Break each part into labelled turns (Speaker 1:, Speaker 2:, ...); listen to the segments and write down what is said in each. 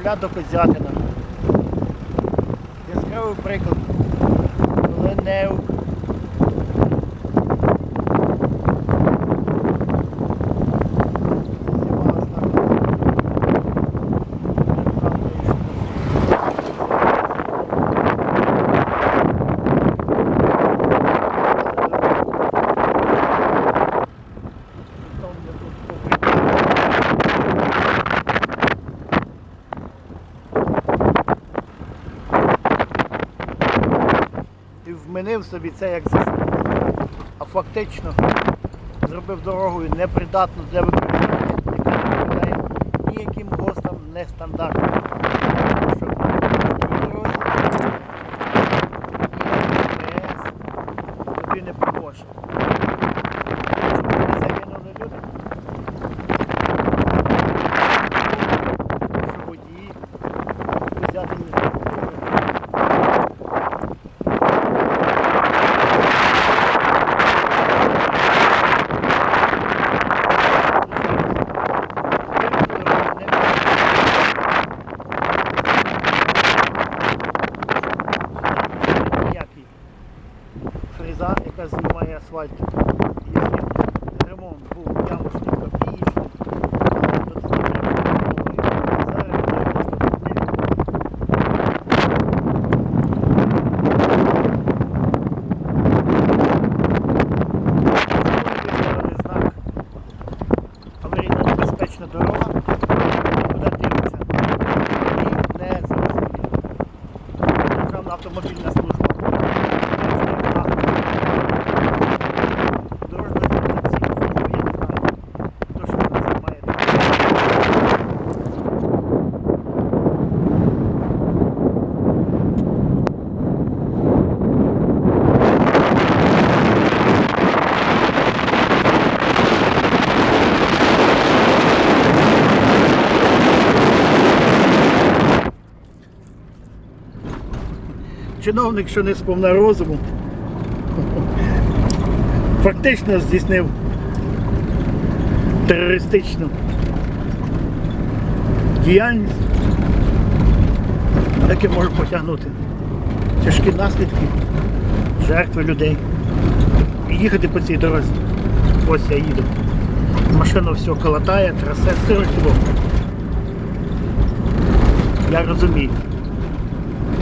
Speaker 1: Жигуля до Козятина. Яскравий приклад. Ленеук. Знімалась І вмінив собі це як заслугу. А фактично зробив дорогою непридатну для використання, яка не ніяким ГОСТам нестандартам. Яка знімає асфальт. Якщо ремонт був ямочний копієчний, то це не треба було. Зараз вони просто купили. Виставили знак аварійно небезпечна дорога, куди дивиться. І не зрозуміло. Державна автомобільна служба. Дорожна інформаційна служба, я не знаю. Хто що вона знімає. Чиновник, що не сповна розуму, фактично здійснив терористичну діяльність, яке може потягнути тяжкі наслідки, жертви людей. І їхати по цій дорозі. Ось я їду. Машина все колотає, трасе, 40 кілометрів. Я розумію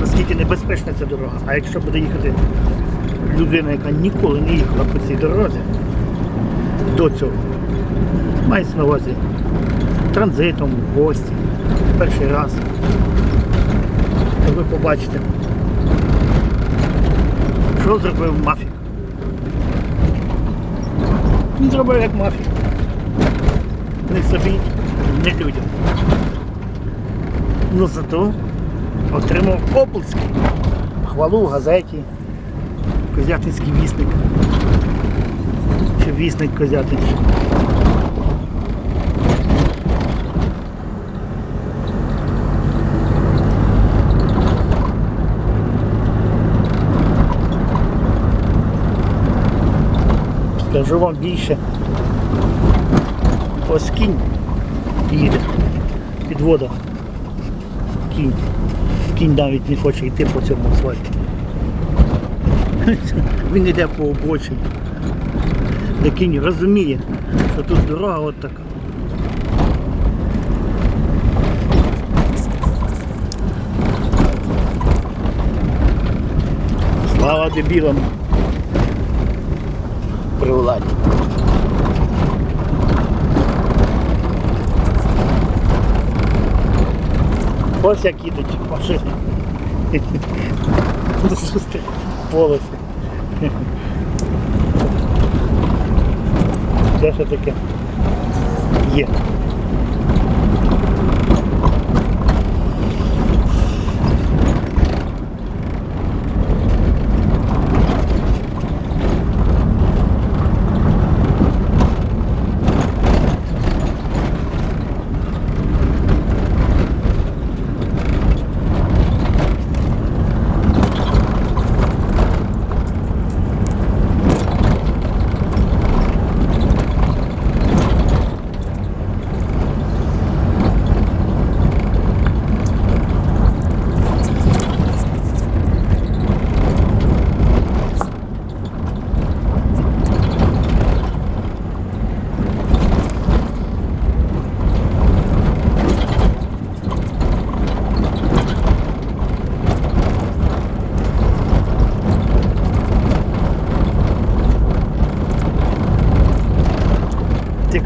Speaker 1: наскільки небезпечна ця дорога. А якщо буде їхати людина, яка ніколи не їхала по цій дорозі до цього, мається на увазі транзитом, гості, перший раз, то ви побачите, що зробив мафік. Він зробив як мафік. Не собі, не людям. Ну зато отримав оплески, хвалу в газеті, Козятинський вісник. Чи вісник Козятинський. Скажу вам більше. Ось кінь їде. Підвода. Кінь. Кінь навіть не хоче йти по цьому асфальті. Він йде по обочині. Де кінь розуміє, що тут дорога от така. Слава дебілам при владі. Ось як їдуть машини. Полоси. Це що таке є.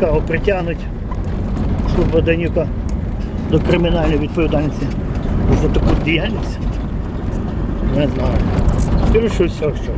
Speaker 1: Притягнуть служба Данюка до кримінальної відповідальності за таку діяльність? Не знаю. Скажу, все, що.